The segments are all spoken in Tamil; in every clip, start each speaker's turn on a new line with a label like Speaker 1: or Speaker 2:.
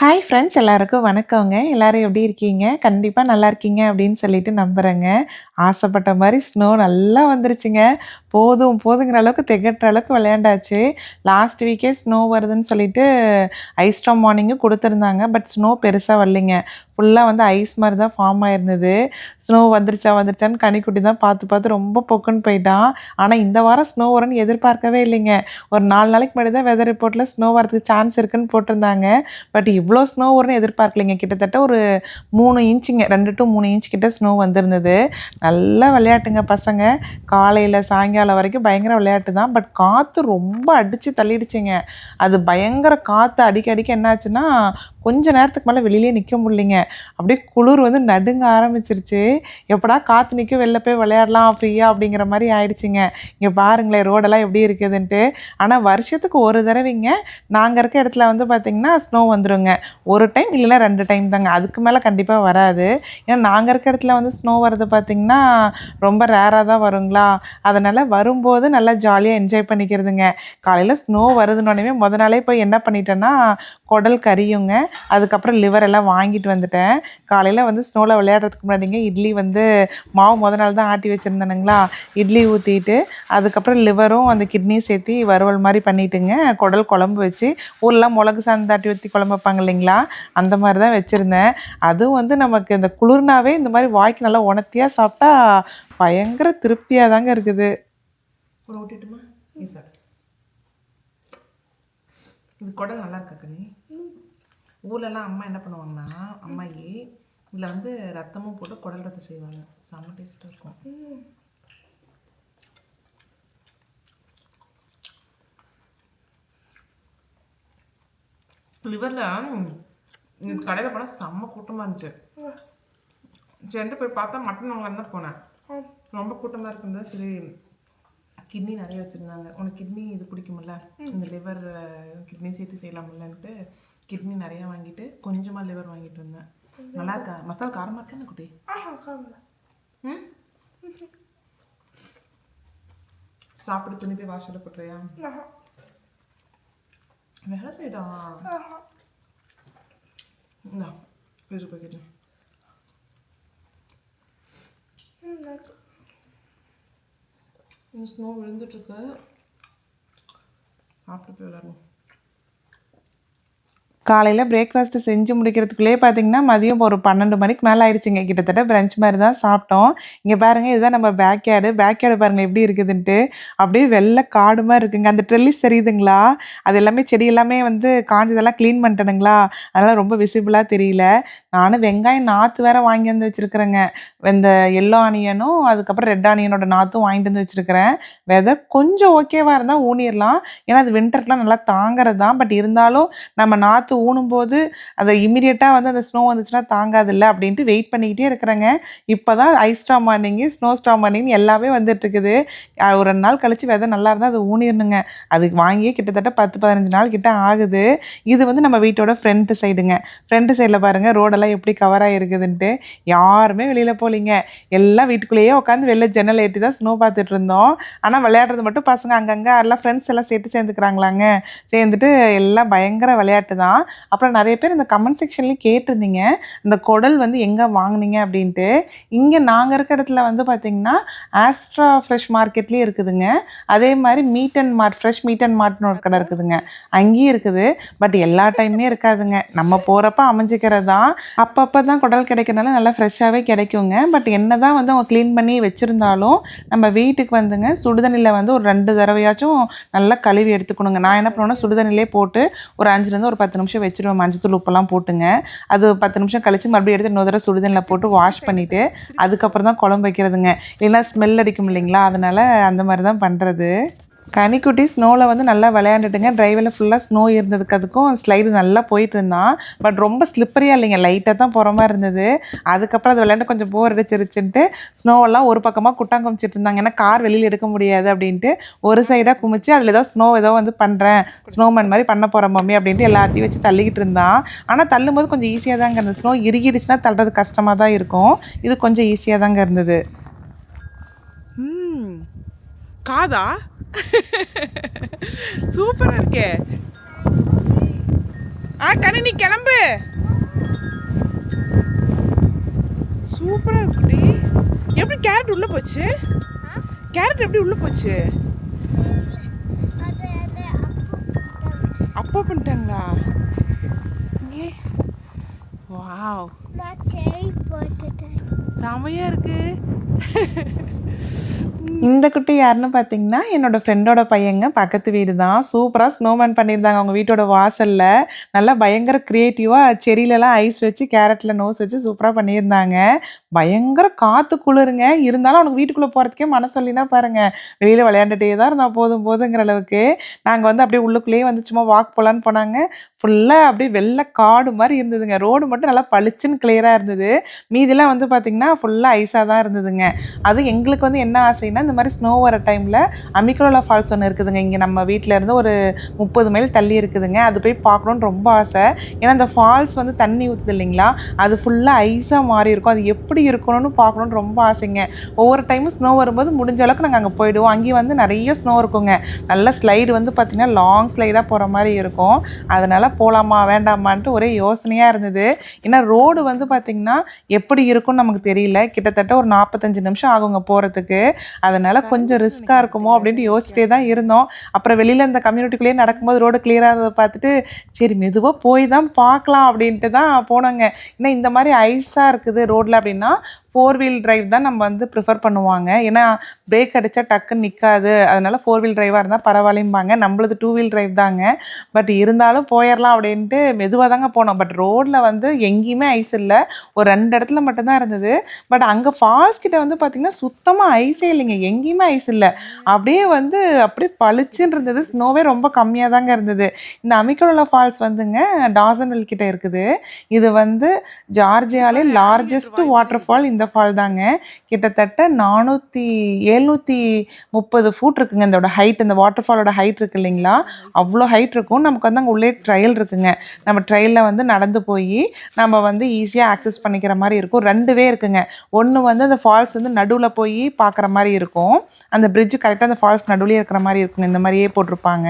Speaker 1: ஹாய் ஃப்ரெண்ட்ஸ் எல்லாருக்கும் வணக்கங்க. எல்லாரும் எப்படி இருக்கீங்க? கண்டிப்பாக நல்லா இருக்கீங்க அப்படின்னு சொல்லிட்டு நம்புகிறேங்க ஆசைப்பட்ட மாதிரி ஸ்னோ நல்லா வந்துருச்சுங்க. போதும் போதுங்கிற அளவுக்கு திகட்டுற அளவுக்கு விளையாண்டாச்சு. லாஸ்ட் வீக்கே ஸ்னோ வருதுன்னு சொல்லிட்டு ஐஸ் மார்னிங்கும் கொடுத்துருந்தாங்க. பட் ஸ்னோ பெருசாக வரலைங்க. ஃபுல்லாக வந்து ஐஸ் மாதிரி தான் ஃபார்ம் ஆயிருந்தது. ஸ்னோ வந்துருச்சா வந்துருச்சான்னு கனிக்குட்டி தான் பார்த்து பார்த்து ரொம்ப பொக்குன்னு போயிட்டான். ஆனால் இந்த வாரம் ஸ்னோ வரும்னு எதிர்பார்க்கவே இல்லைங்க. ஒரு நாலு நாளைக்கு முன்னாடி தான் வெதர் ரிப்போர்ட்டில் ஸ்னோ வரதுக்கு சான்ஸ் இருக்குன்னு போட்டிருந்தாங்க. பட் இவ்வளோ ஸ்னோ வரும்னு எதிர்பார்க்கலைங்க. கிட்டத்தட்ட ஒரு மூணு இன்ச்சுங்க ரெண்டு டு மூணு இன்ச் கிட்ட ஸ்னோ வந்திருந்தது. நல்லா விளையாட்டுங்க பசங்க. காலையில் சாயங்காலம் வரைக்கும் பயங்கர விளையாட்டு தான். பட் காற்று ரொம்ப அடித்து தள்ளிடுச்சுங்க. அது பயங்கர காற்று அடிக்க அடிக்க என்னாச்சுன்னா கொஞ்ச நேரத்துக்கு மேலே வெளியிலே நிற்க முடியலைங்க. அப்படியே குளிர் வந்து நடுங்க ஆரம்பிச்சிருச்சு. எப்படா காற்று நிற்கும் வெளில போய் விளையாடலாம் ஃப்ரீயாக அப்படிங்கிற மாதிரி ஆயிடுச்சுங்க. இங்கே பாருங்களேன் ரோடெல்லாம் எப்படி இருக்குதுன்ட்டு. ஆனால் வருஷத்துக்கு ஒரு தடவைங்க நாங்கள் இருக்க இடத்துல வந்து பார்த்திங்கன்னா ஸ்னோ வந்துருங்க. ஒரு டைம் இல்லைன்னா ரெண்டு டைம் தாங்க. அதுக்கு மேலே கண்டிப்பாக வராது. ஏன்னா நாங்கள் இருக்க இடத்துல வந்து ஸ்னோ வர்றது பார்த்திங்கன்னா ரொம்ப ரேராக தான் வருங்களா? அதனால் வரும்போது நல்லா ஜாலியாக என்ஜாய் பண்ணிக்கிறதுங்க. காலையில் ஸ்னோ வருதுன்னொடனே முத நாளே போய் என்ன பண்ணிட்டேன்னா குடல் கறியுங்க. அதுக்கப்புறம் லிவர் எல்லாம் வாங்கிட்டு வந்துட்டேன். காலையில் வந்து ஸ்னோவில் விளையாடுறதுக்கு முன்னாடிங்க இட்லி வந்து மாவு முத நாள் தான் ஆட்டி வச்சுருந்தேனுங்களா? இட்லி ஊற்றிட்டு அதுக்கப்புறம் லிவரும் அந்த கிட்னியும் சேர்த்து வறுவல் மாதிரி பண்ணிட்டுங்க. குடல் குழம்பு வச்சு ஊரெலாம் மிளகு சாந்து ஆட்டி ஊற்றி குழம்பு வைப்பாங்க இல்லைங்களா? அந்த மாதிரி தான் வச்சுருந்தேன். அதுவும் வந்து நமக்கு இந்த குளிர்னாவே இந்த மாதிரி வாய்க்கு நல்லா உணர்த்தியாக சாப்பிட்டா பயங்கர திருப்தியாக தாங்க இருக்குது. ஊட்டிட்டுமா இது குடல் நல்லா இருக்கா கண்ணி? ஊர்லலாம் அம்மா என்ன பண்ணுவாங்கன்னா அம்மாயி இதில் வந்து ரத்தமும் போட்டு குடல் ரத்தம் செய்வாங்க. செம்ம டேஸ்ட்டாக இருக்கும். லிவரில் கடையில் போனால் செம்ம கூட்டமாக இருந்துச்சு. சென்று போய் பார்த்தா மட்டன் வாங்கலாம் தான் போனேன். ரொம்ப கூட்டமாக இருக்கும்போது சரி கிட்னி நிறைய வச்சுருந்தாங்க. உனக்கு கிட்னி இது பிடிக்குமில்ல இந்த லிவர் கிட்னி சேர்த்து செய்யலாமில்லன்ட்டு கிட்னி நிறையா வாங்கிட்டு கொஞ்சமாக லிவர் வாங்கிட்டு வந்தேன். நல்லா இருக்கா? மசாலா காரமாக இருக்கா குட்டி? ம்? சாப்பிட துணி போய் வாஷில் போட்டுறியா? வேலை செய்டா இந்தா இது போய்க்கிட்டேன் ஸ்னோ விழுந்துட்டுருக்கு சாப்பிட்டு போய் விளாடுவோம் காலையில் பிரேக்ஃபாஸ்ட்டு செஞ்சு முடிக்கிறதுக்குள்ளேயே பார்த்தீங்கன்னா மதியம் ஒரு பன்னெண்டு மணிக்கு மேலே ஆயிடுச்சுங்க. கிட்டத்தட்ட பிரஞ்ச் மாதிரி தான் சாப்பிட்டோம். இங்கே பாருங்கள் இதுதான் நம்ம பேக் யார்டு பேக் யார்டு பாருங்கள் எப்படி இருக்குதுன்ட்டு. அப்படியே வெள்ளை காடு மாதிரி இருக்குங்க. அந்த ட்ரெல்லிஸ் தெரியுதுங்களா? அது எல்லாமே செடி எல்லாமே வந்து காஞ்சதெல்லாம் க்ளீன் பண்ணிட்டேனுங்களா? அதனால் ரொம்ப விசிபிளாக தெரியல. நானும் வெங்காயம் நாற்று வேறு வாங்கி வந்து வச்சுருக்குறேங்க. இந்த எல்லோ ஆனியனும் அதுக்கப்புறம் ரெட் ஆனியனோட நாற்றும் வாங்கிட்டு வந்து வச்சுருக்கிறேன். விதை கொஞ்சம் ஓகேவாக இருந்தால் ஊனிடலாம். ஏன்னா அது வின்டருக்குலாம் நல்லா தாங்கிறது தான் பட் இருந்தாலும் நம்ம நாற்று ஊனும்போது அந்த இமீடியட்டாக வந்து அந்த ஸ்னோ வந்துச்சுன்னா தாங்காதில்ல அப்படின்ட்டு வெயிட் பண்ணிக்கிட்டே இருக்கிறேங்க. இப்போ தான் ஐஸ் ஸ்டா மார்னிங்கு ஸ்னோ ஸ்டா மார்னிங் எல்லாமே வந்துட்டுருக்குது. ஒரு ரெண்டு நாள் கழித்து விதை நல்லா இருந்தால் அது ஊனிடணுங்க. அதுக்கு வாங்கியே கிட்டத்தட்ட பத்து பதினஞ்சு நாள் கிட்ட ஆகுது. இது வந்து நம்ம வீட்டோட ஃப்ரண்ட் சைடுங்க ஃப்ரண்ட் சைடில் பாருங்கள் ரோடெல்லாம் எப்படி கவர் ஆகிருக்குதுன்ட்டு யாருமே வெளியில் போகலிங்க. எல்லாம் வீட்டுக்குள்ளேயே உட்காந்து வெளில ஜன்னல் ஏற்றி தான் ஸ்னோ பார்த்துட்டு இருந்தோம் ஆனால் விளையாடுறது மட்டும் பசங்க அங்கங்கே எல்லாம் ஃப்ரெண்ட்ஸ் எல்லாம் சேர்த்து சேர்ந்துக்கிறாங்களாங்க. சேர்ந்துட்டு எல்லாம் பயங்கர விளையாட்டு தான். அப்புறம் நிறைய பேர் இந்த கமெண்ட் செக்ஷன்லேயும் கேட்டிருந்தீங்க. இந்த குடல் வந்து எங்கே வாங்குனீங்க அப்படின்ட்டு. இங்கே நாங்கள் இருக்க இடத்துல வந்து பார்த்திங்கன்னா ஆஸ்ட்ரா ஃப்ரெஷ் மார்க்கெட்லேயும் இருக்குதுங்க. அதே மாதிரி meat and mart fresh meat and மார்ட்னு ஒரு கடை இருக்குதுங்க. அங்கேயும் இருக்குது. பட் எல்லா டைமுமே இருக்காதுங்க. நம்ம போகிறப்ப அமைஞ்சிக்கிறது தான் அப்பப்போ தான் குடல் கிடைக்கிறதுனால நல்லா ஃப்ரெஷ்ஷாகவே கிடைக்குங்க. பட் என்ன தான் வந்து அவங்க க்ளீன் பண்ணி வச்சுருந்தாலும் நம்ம வீட்டுக்கு வந்துங்க சுடுதண்ணியில் வந்து ஒரு ரெண்டு தடவையாச்சும் நல்லா கழுவி எடுத்துக்கணுங்க. நான் என்ன பண்ணுவேன்னா சுடுதண்ணிலே போட்டு ஒரு அஞ்சுலேருந்து ஒரு பத்து நிமிஷம் வச்சுருவோம் மஞ்சத்தூள் உப்பெல்லாம் போட்டுங்க. அது பத்து நிமிஷம் கழித்து மறுபடியும் எடுத்து இன்னொரு தடவை சுடுதண்ணில் போட்டு வாஷ் பண்ணிவிட்டு அதுக்கப்புறம் தான் குழம்பு வைக்கிறதுங்க. இல்லைன்னா ஸ்மெல் அடிக்கும் இல்லைங்களா? அதனால் அந்த மாதிரி தான் பண்ணுறது கனிக்குட்டி ஸ்னோவில் வந்து நல்லா விளையாண்டுட்டுங்க. டிரைவில் ஃபுல்லாக ஸ்னோ இருந்ததுக்கு அதுக்கும் ஸ்லைடு நல்லா போயிட்டு இருந்தான். பட் ரொம்ப ஸ்லிப்பரியாக இல்லைங்க. லைட்டாக தான் போகிற மாதிரி இருந்தது. அதுக்கப்புறம் அது விளையாண்டு கொஞ்சம் போர் அடிச்சிருச்சுன்ட்டு ஸ்னோவெல்லாம் ஒரு பக்கமாக குட்டாங்க குமிச்சிட்டு இருந்தாங்க. ஏன்னா கார் வெளியில் எடுக்க முடியாது அப்படின்ட்டு ஒரு சைடாக குமிச்சு அதில் ஏதோ ஸ்னோ ஏதோ வந்து பண்ணுறேன் ஸ்னோமேன் மாதிரி பண்ண போகிற மம்மி அப்படின்ட்டு எல்லாத்தையும் வச்சு தள்ளிக்கிட்டு இருந்தான். ஆனால் தள்ளும்போது கொஞ்சம் ஈஸியாக தாங்க இருந்தது. ஸ்னோ இறுகிடுச்சுன்னா தள்ளுறது கஷ்டமாக தான் இருக்கும். இது கொஞ்சம் ஈஸியாக தாங்க இருந்தது.
Speaker 2: காதா? சூப்பரா இருக்கே. ஆ கனி நீ கிளம்பு. சூப்பரா இருக்குடி எப்படி கேரட் உள்ள போச்சு? கேரட் எப்படி உள்ள போச்சு? அப்பா பண்ணிட்டாங்களா? இங்கே வாவ். செமையா இருக்கு.
Speaker 1: இந்த குட்டி யாருன்னு பார்த்தீங்கன்னா என்னோட ஃப்ரெண்டோட பையங்க. பக்கத்து வீடு தான். சூப்பராக ஸ்னோமேன் பண்ணியிருந்தாங்க அவங்க வீட்டோட வாசலில். நல்லா பயங்கர க்ரியேட்டிவாக செடியிலலாம் ஐஸ் வச்சு கேரட்டில் நோஸ் வச்சு சூப்பராக பண்ணியிருந்தாங்க. பயங்கர காற்று குளிருங்க. இருந்தாலும் அவனுக்கு வீட்டுக்குள்ளே போகிறதுக்கே மனசு சொல்லினா பாருங்கள் வெளியில் விளையாண்டுட்டே தான் இருந்தால் போதும் போதுங்கிற அளவுக்கு. நாங்கள் வந்து அப்படியே உள்ளுக்குள்ளேயே வந்து சும்மா வாக் போகலான்னு போனாங்க. ஃபுல்லாக அப்படியே வெள்ளை காடு மாதிரி இருந்ததுங்க. ரோடு மட்டும் நல்லா பளிச்சுன்னு கிளியராக இருந்தது. மீதிலாம் வந்து பார்த்திங்கன்னா ஃபுல்லாக ஐஸாக தான் இருந்ததுங்க. அது எங்களுக்கு வந்து என்ன ஆசைன்னா இந்த மாதிரி ஸ்னோ வர டைமில் அமிக்ரோலா ஃபால்ஸ் ஒன்று இருக்குதுங்க. இங்கே நம்ம வீட்டில் இருந்து ஒரு முப்பது மைல் தள்ளி இருக்குதுங்க. அது போய் பார்க்கணுன்னு ரொம்ப ஆசை. ஏன்னா அந்த ஃபால்ஸ் வந்து தண்ணி ஊற்றுது இல்லைங்களா? அது ஃபுல்லாக ஐஸாக மாறி இருக்கும். அது எப்படி இருக்கணும்னு பார்க்கணுன்னு ரொம்ப ஆசைங்க. ஒவ்வொரு டைமும் ஸ்னோ வரும்போது முடிஞ்ச அளவுக்கு நாங்கள் அங்கே போயிடுவோம். அங்கேயும் வந்து நிறைய ஸ்னோ இருக்குங்க. நல்ல ஸ்லைடு வந்து பார்த்திங்கன்னா லாங் ஸ்லைடாக போகிற மாதிரி இருக்கும். அதனால் போகலாமா வேண்டாமான்ட்டு ஒரே யோசனையாக இருந்தது. ஏன்னா ரோடு வந்து பார்த்திங்கன்னா எப்படி இருக்கும்னு நமக்கு தெரியல. கிட்டத்தட்ட ஒரு நாற்பத்தஞ்சு நிமிஷம் ஆகுங்க போகிறதுக்கு அதனால் கொஞ்சம் ரிஸ்க்காக இருக்குமோ அப்படின்ட்டு யோசிச்சிட்டே தான் இருந்தோம். அப்புறம் வெளியில் இந்த கம்யூனிட்டிக்குள்ளேயே நடக்கும்போது ரோடு கிளியராக இருந்ததை பார்த்துட்டு சரி மெதுவாக போய் தான் பார்க்கலாம் அப்படின்ட்டு தான் போனோங்க. ஏன்னா இந்த மாதிரி ஐஸாக இருக்குது ரோட்டில் அப்படின்னா ஃபோர் வீல் டிரைவ் தான் நம்ம வந்து ப்ரிஃபர் பண்ணுவாங்க. ஏன்னா பிரேக் அடித்தா டக்குன்னு நிற்காது அதனால ஃபோர் வீல் டிரைவாக இருந்தால் பரவாயில்லைம்பாங்க. நம்மளது டூ வீல் டிரைவ் தாங்க. பட் இருந்தாலும் போயிடலாம் அப்படின்ட்டு மெதுவாக தாங்க போனோம். பட் ரோட்டில் வந்து எங்கேயுமே ஐஸ் இல்லை. ஒரு ரெண்டு இடத்துல மட்டும்தான் இருந்தது. பட் அங்கே ஃபால்ஸ் கிட்ட வந்து பார்த்திங்கன்னா சுத்தமாக ஐஸே இல்லைங்க. எங்கேயுமே ஐஸ் இல்லை. அப்படியே வந்து அப்படியே பளிச்சுன்னு இருந்தது. ஸ்னோவே ரொம்ப கம்மியாக தாங்க இருந்தது. இந்த அமிக்கோலா ஃபால்ஸ் வந்துங்க டாசன்வெல் கிட்ட இருக்குது. இது வந்து ஜார்ஜியாலே லார்ஜஸ்ட் வாட்டர் ஃபால் இந்த இந்த ஃபால் தாங்க. கிட்டத்தட்ட நானூற்றி எழுநூற்றி முப்பது ஃபுட் இருக்குங்க. இதோட ஹைட் இந்த வாட்டர் ஃபாலோட ஹைட் இருக்கு இல்லைங்களா? அவ்வளோ ஹைட் இருக்கும். நமக்கு வந்து அங்கே உள்ளே ட்ரையல் இருக்குங்க. நம்ம ட்ரையலில் வந்து நடந்து போய் நம்ம வந்து ஈஸியாக ஆக்சஸ் பண்ணிக்கிற மாதிரி இருக்கும். ரெண்டுவே இருக்குங்க. ஒன்று வந்து அந்த ஃபால்ஸ் வந்து நடுவில் போய் பார்க்குற மாதிரி இருக்கும். அந்த பிரிட்ஜ் கரெக்டாக அந்த ஃபால்ஸ் நடுவுலேயே இருக்கிற மாதிரி இருக்குங்க. இந்த மாதிரியே போட்டிருப்பாங்க.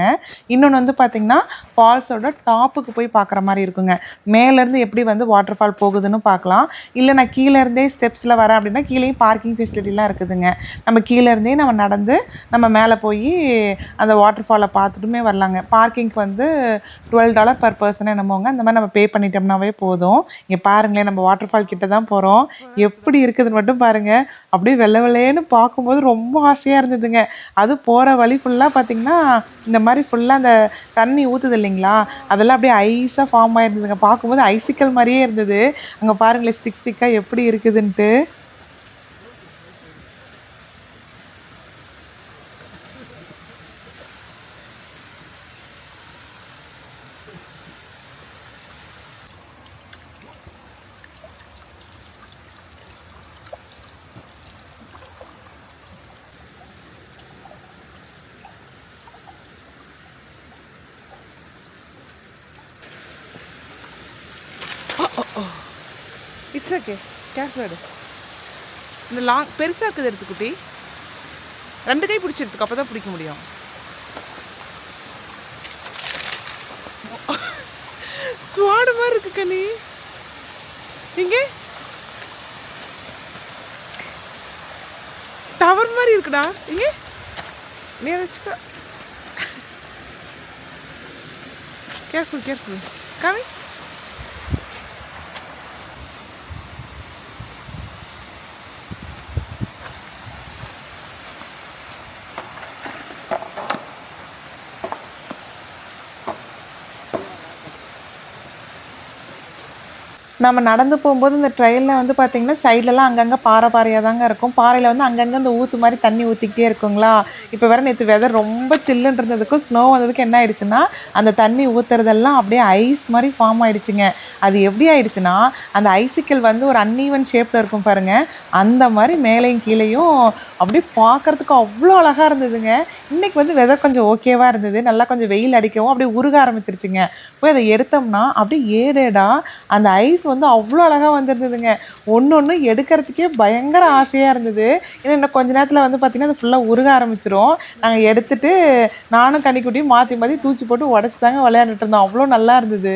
Speaker 1: இன்னொன்று வந்து பார்த்திங்கன்னா ஃபால்ஸோட டாப்புக்கு போய் பார்க்குற மாதிரி இருக்குங்க. மேலேருந்து எப்படி வந்து வாட்டர் ஃபால் போகுதுன்னு பார்க்கலாம் இல்லை நான் கீழே இருந்தே பஸ்ஸில் வரேன் அப்படின்னா கீழேயும் பார்க்கிங் ஃபெசிலிட்டிலாம் இருக்குதுங்க. நம்ம கீழே இருந்தே நம்ம நடந்து நம்ம மேலே போய் அந்த வாட்டர் ஃபாலை பார்த்துட்டுமே வரலாங்க. பார்க்கிங்க்கு வந்து டுவெல் டாலர் பர் பர்சன் என்னமோங்க அந்த மாதிரி நம்ம பே பண்ணிட்டோம்னாவே போதும். இங்கே பாருங்களேன் நம்ம வாட்டர் ஃபால் கிட்ட தான் போகிறோம் எப்படி இருக்குதுன்னு மட்டும் பாருங்கள் அப்படியே வெள்ளை வெள்ளையேன்னு பார்க்கும்போது ரொம்ப ஆசையாக இருந்ததுங்க. அது போகிற வழி ஃபுல்லாக பார்த்திங்கன்னா இந்த மாதிரி ஃபுல்லாக அந்த தண்ணி ஊற்றுது இல்லைங்களா? அதெல்லாம் அப்படியே ஐஸாக ஃபார்ம் ஆகிருந்ததுங்க பார்க்கும்போது ஐசிக்கல் மாதிரியே இருந்தது. அங்கே பாருங்களேன் ஸ்டிக் ஸ்டிக்காக எப்படி இருக்குதுன்ட்டு.
Speaker 2: இட்ஸ் ஓகே கேர்ஃபுல் இந்த லாங் பெருசாக இருக்குது எடுத்துக்குட்டி ரெண்டு கை பிடிச்சிருக்கு அப்போ தான் பிடிக்க முடியும். ஸ்வாடு மாதிரி இருக்கு கனி இங்கே? டவர் மாதிரி இருக்குடா. இங்கே? நீ வச்சுக்கோ. கேர்ஃபுல் கேர்ஃபுல் காமி
Speaker 1: நம்ம நடந்து போகும்போது இந்த ட்ரெயினில் வந்து பார்த்திங்கன்னா சைட்லலாம் அங்கங்கே பாறை பாறையாக தாங்க இருக்கும். பாறையில் வந்து அங்கங்கே இந்த ஊற்று மாதிரி தண்ணி ஊற்றிக்கிட்டே இருக்குங்களா? இப்போ வேறு நேற்று வெதர் ரொம்ப சில்லுன்னு இருந்ததுக்கும் ஸ்னோ வந்ததுக்கு என்ன ஆயிடுச்சுன்னா அந்த தண்ணி ஊற்றுறதெல்லாம் அப்படியே ஐஸ் மாதிரி ஃபார்ம் ஆயிடுச்சுங்க. அது எப்படி ஆயிடுச்சுன்னா அந்த ஐசிக்கல் வந்து ஒரு அன்ஈவன் ஷேப்பில் இருக்கும் பாருங்க. அந்த மாதிரி மேலேயும் கீழேயும் அப்படியே பார்க்குறதுக்கு அவ்வளோ அழகாக இருந்ததுங்க. இன்னைக்கு வந்து வெதர் கொஞ்சம் ஓகேவாக இருந்தது. நல்லா கொஞ்சம் வெயில் அடிக்கவும் அப்படியே உருக ஆரம்பிச்சிருச்சுங்க. போய் அதை எடுத்தோம்னா அப்படியே ஏடேடாக அந்த ஐஸ் வந்து அவ்வளோ அழகாக வந்திருந்ததுங்க. ஒன்று ஒன்று எடுக்கிறதுக்கே பயங்கர ஆசையாக இருந்தது. ஏன்னா இன்னும் கொஞ்ச நேரத்தில் வந்து பார்த்திங்கன்னா அது ஃபுல்லாக உருக ஆரம்பிச்சிரும். நாங்கள் எடுத்துட்டு நானும் கனிக்குட்டியும் மாற்றி மாற்றி தூக்கி போட்டு உடச்சி தாங்க விளையாண்டுட்டு இருந்தோம். அவ்வளோ நல்லா இருந்தது.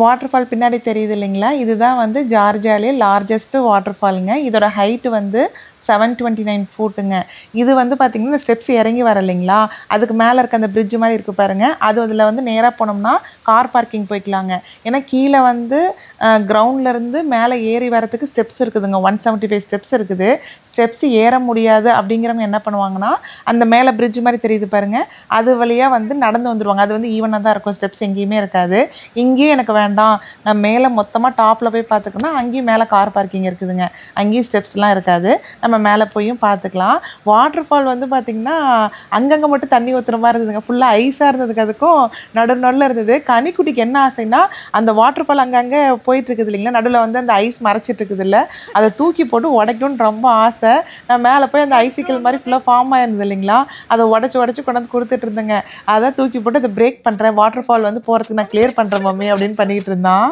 Speaker 1: வாட்டர் ஃபால் பின்னாடி தெரியுது இல்லைங்களா? இதுதான் வந்து ஜார்ஜியாலே லார்ஜஸ்ட்டு வாட்டர் ஃபாலுங்க இதோட ஹைட்டு வந்து செவன் டுவெண்ட்டி நைன் ஃபூட்டுங்க இது வந்து பார்த்திங்கன்னா இந்த ஸ்டெப்ஸ் இறங்கி வர இல்லைங்களா? அதுக்கு மேலே இருக்க அந்த பிரிட்ஜ் மாதிரி இருக்குது பாருங்க. அது அதில் வந்து நேராக போனோம்னா கார் பார்க்கிங் போய்க்கலாங்க. ஏன்னா கீழே வந்து கிரவுண்ட்லேருந்து மேலே ஏறி வரதுக்கு ஸ்டெப்ஸ் இருக்குதுங்க. ஒன் செவன்ட்டி ஃபைவ் ஸ்டெப்ஸ் இருக்குது. ஸ்டெப்ஸ் ஏற முடியாது அப்படிங்கிறவங்க என்ன பண்ணுவாங்கன்னா அந்த மேலே பிரிட்ஜ் மாதிரி தெரியுது பாருங்க. அது வழியாக வந்து நடந்து வந்துடுவாங்க அது வந்து ஈவனாக தான் இருக்கும். ஸ்டெப்ஸ் எங்கேயுமே இருக்காது. இங்கேயும் எனக்கு வேணும். வேண்டாம். நான் மேலே மொத்தமாக டாப்பில் போய் பார்த்துக்கணும் அங்கேயும் மேலே கார் பார்க்கிங் இருக்குதுங்க. அங்கேயும் ஸ்டெப்ஸ்லாம் இருக்காது. நம்ம மேலே போயும் பார்த்துக்கலாம். வாட்டர் ஃபால் வந்து பார்த்திங்கன்னா அங்கங்கே மட்டும் தண்ணி ஊற்றுற மாதிரி இருந்ததுங்க. ஃபுல்லாக ஐஸாக இருந்ததுக்கு அதுக்கும் நடு நடுவில் இருந்தது. கனிக்குட்டிக்கு என்ன ஆசைன்னா அந்த வாட்டர் ஃபால் அங்கங்கே போயிட்டுருக்குது இல்லைங்களா? நடுவில் வந்து அந்த ஐஸ் மறைச்சிட்டு இருக்குது இல்லை. அதை தூக்கி போட்டு உடைக்கணும்னு ரொம்ப ஆசை. நான் மேலே போய் அந்த ஐசிக்கல் மாதிரி ஃபுல்லாக ஃபார்ம் ஆயிருந்தது இல்லைங்களா? அதை உடச்சி உடச்சி கொண்டாந்து கொடுத்துட்டு இருந்தேங்க. அதை தூக்கி போட்டு அதை பிரேக் பண்ணுறேன் வாட்டர் ஃபால் வந்து போகிறதுக்கு நான் கிளியர் பண்ணுறேன் மம்மி அப்படின்னு பண்ணிக்கிட்டு இருந்தான்.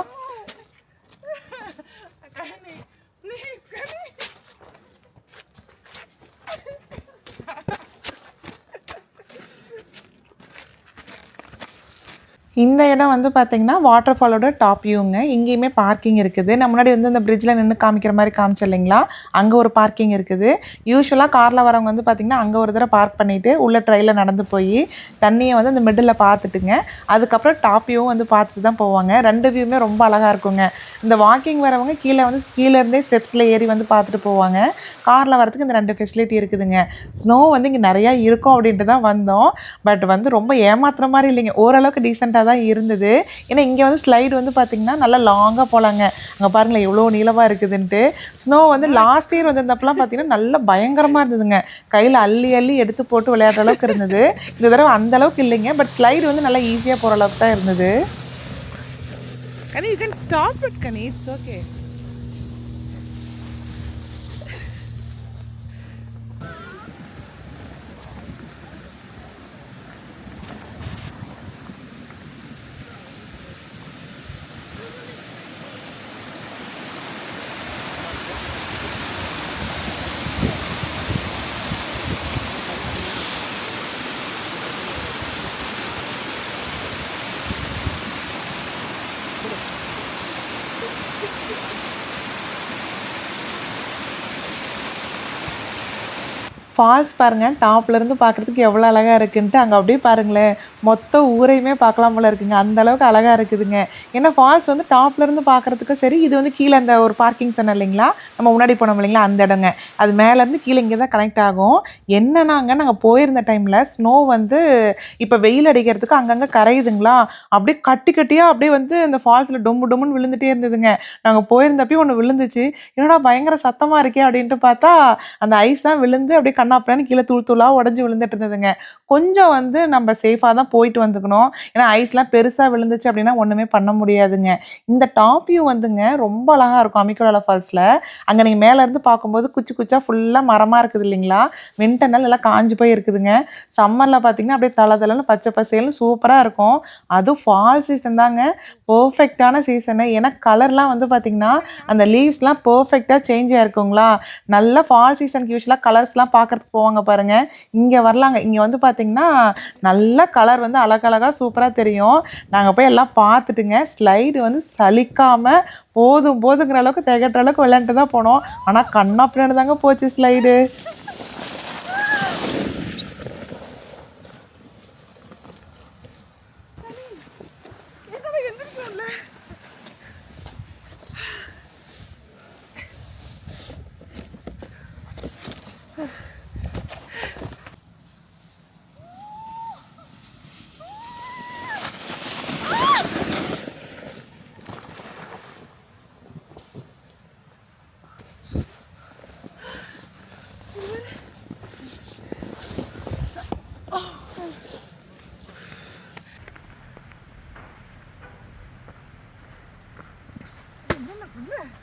Speaker 1: இந்த இடம் வந்து பார்த்திங்கன்னா வாட்டர் ஃபாலோட டாப் வியூங்க இங்கேயுமே பார்க்கிங் இருக்குது. நான் முன்னாடி வந்து இந்த பிரிட்ஜில் நின்று காமிக்கிற மாதிரி காமிச்சு இல்லைங்களா? அங்கே ஒரு பார்க்கிங் இருக்குது. யூஸ்வலாக காரில் வரவங்க வந்து பார்த்திங்கன்னா அங்கே ஒரு தடவை பார்க் பண்ணிவிட்டு உள்ள ட்ரெயிலில் நடந்து போய் தண்ணியை வந்து அந்த மிடில் பார்த்துட்டுங்க. அதுக்கப்புறம் டாப் வியூவும் வந்து பார்த்துட்டு தான் போவாங்க. ரெண்டு வியூமே ரொம்ப அழகாக இருக்குங்க. இந்த வாக்கிங் வரவங்க கீழே வந்து கீழே இருந்தே ஸ்டெப்ஸில் ஏறி வந்து பார்த்துட்டு போவாங்க. காரில் வரதுக்கு இந்த ரெண்டு ஃபெசிலிட்டி இருக்குதுங்க. ஸ்னோ வந்து இங்கே நிறையா இருக்கும் அப்படின்ட்டு தான் வந்தோம். பட் வந்து ரொம்ப ஏமாத்துற மாதிரி இல்லைங்க. ஓரளவுக்கு டீசெண்டாக தான் இருந்தது. ஏன்னா இங்கே வந்து ஸ்லைடு வந்து பார்த்திங்கன்னா நல்லா லாங்காக போகலாங்க அங்கே பாருங்களேன் எவ்வளோ நீளமாக இருக்குதுன்ட்டு. ஸ்னோ வந்து லாஸ்ட் இயர் வந்திருந்தப்பெல்லாம் பார்த்தீங்கன்னா நல்லா பயங்கரமாக இருந்ததுங்க. கையில் அள்ளி அள்ளி எடுத்து போட்டு விளையாடுற அளவுக்கு இருந்தது. இந்த தடவை அந்த அளவுக்கு இல்லைங்க. பட் ஸ்லைடு வந்து நல்லா ஈஸியாக போகிற அளவுக்கு தான் இருந்தது.
Speaker 2: Kani you can stop it Kani it's okay
Speaker 1: falls பாருங்கள் டாப்லேருந்து பார்க்குறதுக்கு எவ்வளோ அழகாக இருக்குன்ட்டு அங்கே அப்படியே பாருங்களேன். மொத்த ஊரையுமே பார்க்கலாம் போல இருக்குங்க. அந்த அளவுக்கு அழகாக இருக்குதுங்க. ஏன்னா ஃபால்ஸ் வந்து டாப்லேருந்து பார்க்குறதுக்கும் சரி இது வந்து கீழே அந்த ஒரு பார்க்கிங் சொன்னேன் இல்லைங்களா? நம்ம முன்னாடி போனோம் இல்லைங்களா? அந்த இடங்க. அது மேலேருந்து கீழே இங்கே தான் கனெக்ட் ஆகும். என்னன்னாங்க நாங்கள் போயிருந்த டைமில் ஸ்னோ வந்து இப்போ வெயில் அடிக்கிறதுக்கு அங்கங்கே கரையுதுங்களா? அப்படியே கட்டி கட்டியாக அப்படியே வந்து அந்த ஃபால்ஸில் டொம்பு டொம்முன்னு விழுந்துட்டே இருந்ததுங்க. நாங்கள் போயிருந்தப்பயும் ஒன்று விழுந்துச்சு. என்னடா பயங்கர சத்தமாக இருக்கே அப்படின்ட்டு பார்த்தா அந்த ஐஸ் தான் விழுந்து அப்படியே கண்ணாப்பிடான்னு கீழே தூள் தூளாக உடஞ்சி விழுந்துட்டு இருந்ததுங்க. கொஞ்சம் வந்து நம்ம சேஃபாக தான் போயிட்டு வந்துக்கணும். ஏன்னா ஐஸ்லாம் பெருசாக விழுந்துச்சு அப்படின்னா ஒன்றுமே பண்ண முடியாதுங்க. இந்த டாப் வியூ வந்துங்க ரொம்ப அழகாக இருக்கும் அமிக்கோடல ஃபால்ஸில். அங்கே நீங்கள் மேலேருந்து பார்க்கும்போது குச்சி குச்சா ஃபுல்லாக மரமாக இருக்குது இல்லைங்களா? வின்டர்னால எல்லாம் காஞ்சி போய் இருக்குதுங்க. சம்மரில் பார்த்தீங்கன்னா அப்படியே தலை தலைன்னு பச்சை பசேல்னு சூப்பராக இருக்கும். அதுவும் ஃபால் சீசன் தாங்க. பர்ஃபெக்டான சீசனு ஏன்னா கலர்லாம் வந்து பார்த்திங்கன்னா அந்த லீவ்ஸ்லாம் பர்ஃபெக்டாக சேஞ்ச் ஆயிருக்குங்களா? நல்ல ஃபால் சீசனுக்கு யூஸ்வலாக கலர்ஸ்லாம் பார்க்குறதுக்கு போவாங்க பாருங்கள் இங்கே வரலாங்க. இங்கே வந்து பார்த்திங்கன்னா நல்ல கலர் வந்து அழகழகாக சூப்பராக தெரியும். நாங்கள் போய் எல்லாம் பார்த்துட்டுங்க. ஸ்லைடு வந்து சலிக்காமல் போதும் போதுங்கிற அளவுக்கு திகட்டுற அளவுக்கு விளையாண்டுட்டு தான் போனோம். ஆனால் கண்ணா பின்னாடி தாங்க போச்சு ஸ்லைடு. Yeah.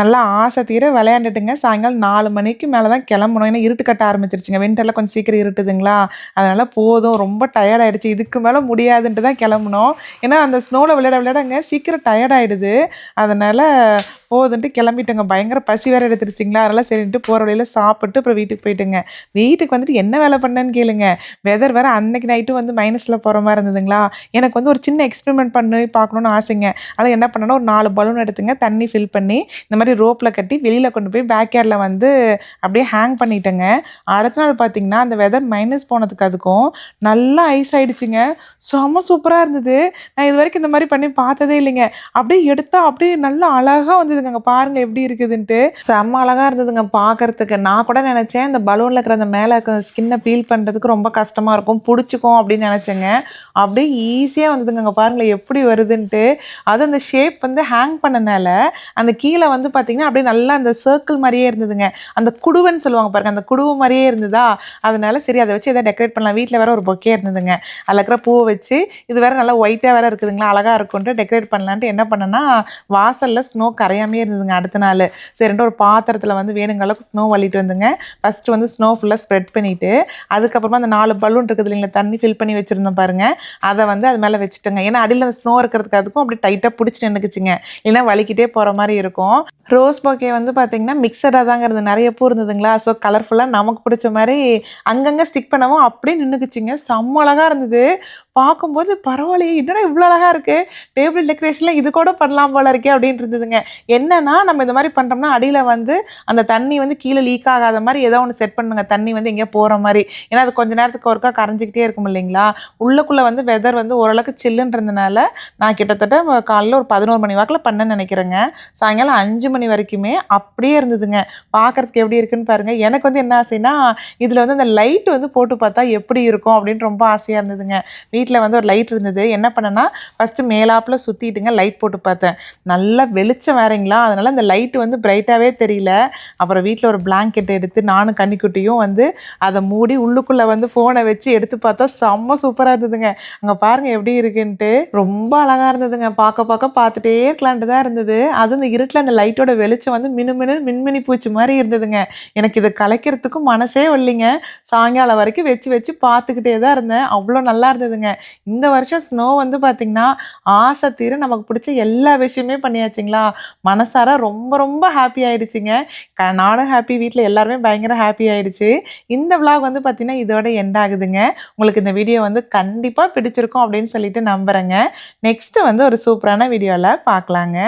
Speaker 1: நல்லா ஆசை தீர விளையாண்டுட்டுங்க. சாயங்காலம் நாலு மணிக்கு மேலே தான் கிளம்பணும். ஏன்னா இருட்டு கட்ட ஆரம்பிச்சிருச்சுங்க. வின்டரில் கொஞ்சம் சீக்கிரம் இருட்டுதுங்களா? அதனால் போதும். ரொம்ப டயர்ட் ஆயிடுச்சு. இதுக்கு மேலே முடியாதுன்ட்டு தான் கிளம்புனோம். ஏன்னா அந்த ஸ்னோவில் விளையாட விளையாடங்க சீக்கிரம் டயர்டாயிடுது அதனால் போதுன்ட்டு கிளம்பிட்டோங்க. பயங்கர பசி வேறு எடுத்துருச்சிங்களா? அதனால் சரின்ட்டு போகிற வழியில் சாப்பிட்டு அப்புறம் வீட்டுக்கு போயிட்டுங்க. வீட்டுக்கு வந்துட்டு என்ன வேலை பண்ணேன்னு கேளுங்க. வெதர் வேறு அன்னைக்கு நைட்டும் வந்து மைனஸில் போகிற மாதிரி இருந்ததுங்களா? எனக்கு வந்து ஒரு சின்ன எக்ஸ்பெரிமெண்ட் பண்ணி பார்க்கணுன்னு ஆசைங்க. அதில் என்ன பண்ணேன்னா ஒரு நாலு பலூன் எடுத்துங்க. தண்ணி ஃபில் பண்ணி இந்த மாதிரி ரோப்பில் கட்டி வெளியில் கொண்டு போய் பேக்யார்டில் வந்து அப்படியே ஹேங் பண்ணிட்டேங்க. அடுத்த நாள் பார்த்தீங்கன்னா அந்த வெதர் மைனஸ் போனதுக்கு அதுக்கும் நல்லா ஐஸ் ஆகிடுச்சிங்க செம்ம சூப்பராக இருந்தது. நான் இது வரைக்கும் இந்த மாதிரி பண்ணி பார்த்ததே இல்லைங்க. அப்படியே எடுத்தால் அப்படியே நல்லா அழகாக வந்து இருந்ததுங்க பாருங்க எப்படி இருக்குதுன்ட்டு. செம்ம அழகா இருந்ததுங்க பார்க்கறதுக்கு நான் கூட நினைச்சேன் இந்த பலூன்ல இருக்கிற அந்த மேலே இருக்கிற ஸ்கின்னை பீல் பண்றதுக்கு ரொம்ப கஷ்டமா இருக்கும். பிடிச்சிக்கும் அப்படின்னு நினைச்சேங்க. அப்படியே ஈஸியாக வந்ததுங்க அங்கே பாருங்களேன் எப்படி வருதுன்ட்டு. அது அந்த ஷேப் வந்து ஹேங் பண்ணனால அந்த கீழே வந்து பார்த்தீங்கன்னா அப்படியே நல்லா அந்த சர்க்கிள் மாதிரியே இருந்ததுங்க. அந்த குடுவன்னு சொல்லுவாங்க பாருங்க அந்த குடுவு மாதிரியே இருந்ததா? அதனால சரி அதை வச்சு எதாவது டெக்கரேட் பண்ணலாம். வீட்டில் வேற ஒரு பொக்கே இருந்ததுங்க. அதில் இருக்கிற பூவை வச்சு இது வேற நல்லா ஒயிட்டாக வேற இருக்குதுங்களா? அழகா இருக்கும்ட்டு டெக்கரேட் பண்ணலான்ட்டு என்ன பண்ணேன்னா வாசல்ல ஸ்னோ கரையாமே இருந்ததுங்க. அடுத்த நாள். சரின்ட்டு ஒரு பாத்திரத்தில் வந்து வேணுங்க அளவுக்கு ஸ்னோ வள்ளிட்டு வந்துங்க. ஃபஸ்ட்டு வந்து ஸ்னோ ஃபுல்லாக ஸ்ப்ரெட் பண்ணிவிட்டு அதுக்கப்புறமா அந்த நாலு பலூன் இருக்குது இல்லைங்களா தண்ணி ஃபில் பண்ணி வச்சுருந்தோம் பாருங்கள் அதை வந்து அது மேலே வச்சுட்டேங்க. ஏன்னா அடியில் அந்த ஸ்னோ இருக்கிறதுக்கு அதுக்கும் அப்படி டைட்டாக பிடிச்சி நின்றுக்குச்சுங்க இல்லைன்னா வலிக்கிட்டே போகிற மாதிரி இருக்கும். ரோஸ் பாக்கே வந்து பார்த்திங்கன்னா மிக்சடாக தாங்க இருந்தது. நிறைய பூ இருந்ததுங்களா? ஸோ கலர்ஃபுல்லாக நமக்கு பிடிச்ச மாதிரி அங்கங்கே ஸ்டிக் பண்ணவும் அப்படியே நின்றுக்குச்சுங்க செம்ம அழகாக இருந்தது. பார்க்கும்போது பரவாயில்லையே என்னடா இவ்வளோ அழகாக இருக்குது டேபிள் டெக்கரேஷனில் இது கூட பண்ணலாம் போல இருக்கே அப்படின்னு இருந்ததுங்க. என்னன்னா நம்ம இந்த மாதிரி பண்ணுறோம்னா அடியில் வந்து அந்த தண்ணி வந்து கீழே லீக் ஆகாத மாதிரி ஏதோ ஒன்று செட் பண்ணுங்க. தண்ணி வந்து எங்கேயோ போகிற மாதிரி. ஏன்னா அது கொஞ்ச நேரத்துக்கு ஒருக்கா கரைஞ்சிக்கிட்டே இருக்கும் இல்லைங்களா? உள்ளக்குள்ளே வந்து வெதர் வந்து ஓரளவுக்கு சில்லுன்றதுனால நான் கிட்டத்தட்ட காலையில் ஒரு பதினோரு மணி வாக்கில் பண்ணேன்னு நினைக்கிறேங்க. சாயங்காலம் அஞ்சு மணி வரைக்குமே அப்படியே இருந்ததுங்க. பார்க்கறதுக்கு எப்படி இருக்குன்னு பாருங்கள் எனக்கு வந்து என்ன ஆசைன்னா இதில் வந்து அந்த லைட் வந்து போட்டு பார்த்தா எப்படி இருக்கும் அப்படின்னு ரொம்ப ஆசையாக இருந்ததுங்க. வீட்டில் வீட்டில் வந்து ஒரு லைட் இருந்தது. என்ன பண்ணேன்னா ஃபஸ்ட்டு மேலாப்பில் சுற்றிட்டுங்க லைட் போட்டு பார்த்தேன். நல்லா வெளிச்சம் வேறீங்களா? அதனால் அந்த லைட் வந்து பிரைட்டாகவே தெரியல. அப்புறம் வீட்டில் ஒரு பிளாங்கெட் எடுத்து நானும் கன்னிக்குட்டியும் வந்து அதை மூடி உள்ளுக்குள்ளே வந்து ஃபோனை வச்சு எடுத்து பார்த்தா செம்ம சூப்பராக இருந்ததுங்க. அங்கே பாருங்க எப்படி இருக்குன்ட்டு. ரொம்ப அழகாக இருந்ததுங்க. பார்க்க பார்க்க பார்த்துட்டே இருக்கலான்ட்டு தான் இருந்தது. அதுவும் இந்த இருட்டில் அந்த லைட்டோட வெளிச்சம் வந்து மினுமினு மின்மினி பூச்சி மாதிரி இருந்ததுங்க. எனக்கு இதை கலைக்கிறதுக்கும் மனசே இல்லைங்க சாயங்காலம் வரைக்கும் வச்சு வச்சு பார்த்துக்கிட்டே தான் இருந்தேன். அவ்வளோ நல்லா இருந்ததுங்க. இந்த வருஷம் ஸ்னோ வந்து பார்த்திங்கன்னா ஆசை தீர நமக்கு பிடிச்ச எல்லா விஷயமே பண்ணியாச்சுங்களா? மனசார ரொம்ப ரொம்ப ஹாப்பி ஆகிடுச்சிங்க க நானும் ஹாப்பி வீட்டில் எல்லாருமே பயங்கர ஹாப்பி ஆகிடுச்சு இந்த vlog வந்து பார்த்திங்கன்னா இதோட எண்ட் ஆகுதுங்க. உங்களுக்கு இந்த வீடியோ வந்து கண்டிப்பாக பிடிச்சிருக்கும் அப்படின்னு சொல்லிட்டு நம்புகிறேங்க நெக்ஸ்ட்டு வந்து ஒரு சூப்பரான வீடியோவில் பார்க்கலாங்க